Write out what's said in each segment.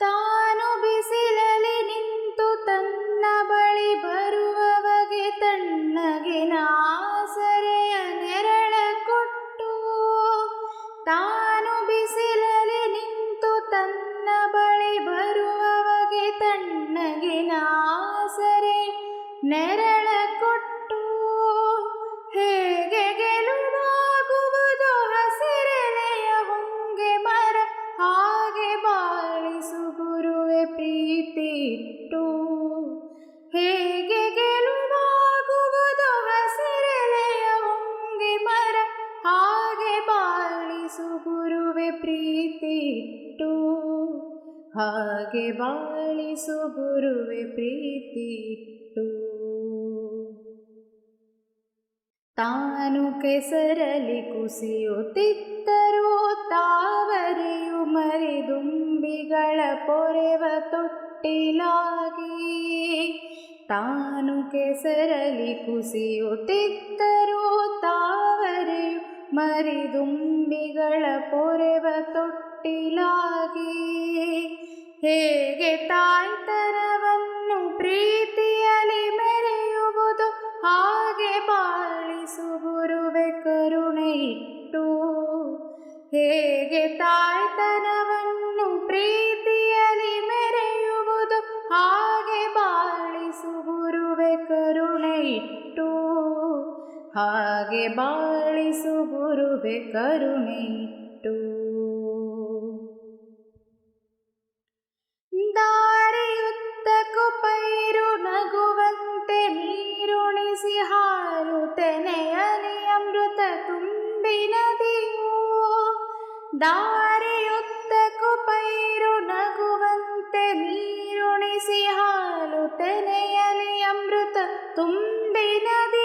ತಾನು ಬಿಸಿಲಲ್ಲಿ ನಿಂತು ತನ್ನ ಬಳಿ ಬರುವವಗೆ ತಣ್ಣಗಿನ ನಾಸರೆಯ ನೆರಳ ಕೊಟ್ಟು, ತಾನು ಬಿಸಿಲಲ್ಲಿ ನಿಂತು ತನ್ನ ಬಳಿ ಬರುವವಗೆ ತಣ್ಣಗಿನ ಆಸರೆ ನೆರಳ ಗುರುವೆ ಪ್ರೀತಿ ಇಟ್ಟು ಹೇಗೆ ಗೆಲುವಾಗುವುದು ಹಸಿರೆಲೆಯ ಹೊಂಗೆ ಮರ, ಹಾಗೆ ಬಾಳಿಸು ಗುರುವೆ ಪ್ರೀತಿ ಇಟ್ಟು ಹಾಗೆ ಬಾಳಿಸು ಗುರುವೆ ಪ್ರೀತಿ ಇಟ್ಟು ತಾನು ಕೆಸರಲಿ ಕುಸಿಯುತ್ತಿದ್ದರೂ ಮರೆದುಂಬಿಗಳ ಪೊರೆವ ತೊಟ್ಟಿಲಾಗಿ ತಾನು ಕೆಸರಲಿ ಕುಸಿಯುತ್ತಿದ್ದರೂ ತಾವರೆ ಮರಿದುಂಬಿಗಳ ಪೊರೆವ ತೊಟ್ಟಿಲಾಗಿ. ಹೇಗೆ ತಾಯ್ತನವನ್ನು ಪ್ರೀತಿಯಲಿ ಮೆರೆಯುವುದು, ಹಾಗೆ ಬಾಳಿಸು ಗುರುವೆ ಕರುಣೆ ಇಟ್ಟು ಹೇಗೆ ತಾಯ್ತನವನ್ನು ಹಾಗೆ ಬಾಳಿಸು ಗುರುವೆ ಕರುಣೆ ದಾರಿಯುತ್ತಕ್ಕೂ ಪೈರು ನಗುವಂತೆ ನೀರುಣಿಸಿ ಹಾಲು ತೆನೆಯಲಿ ಅಮೃತ ತುಂಬಿ ನದಿಯು ದಾರಿಯುತ್ತಕ್ಕೂ ಪೈರು ನಗುವಂತೆ ನೀರುಣಿಸಿ ಹಾಲು ತೆನೆಯಲಿ ಅಮೃತ ತುಂಬಿ ನದಿಯು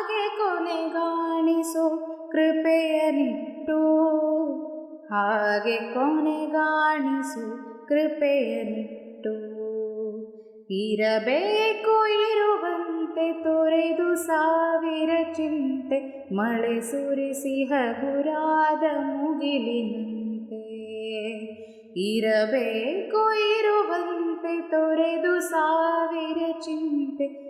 ಹಾಗೆ ಕೊನೆಗಾಣಿಸು ಕೃಪೆಯನಿಟ್ಟು ಹಾಗೆ ಕೊನೆಗಾಣಿಸು ಕೃಪೆಯನಿಟ್ಟು ಇರಬೇಕು ಇರುವಂತೆ, ತೊರೆದು ಸಾವಿರ ಚಿಂತೆ, ಮಳೆ ಸುರಿಸಿ ಹಗುರಾದ ಮುಗಿಲಿನಂತೆ. ಇರಬೇಕು ಇರುವಂತೆ, ತೊರೆದು ಸಾವಿರ ಚಿಂತೆ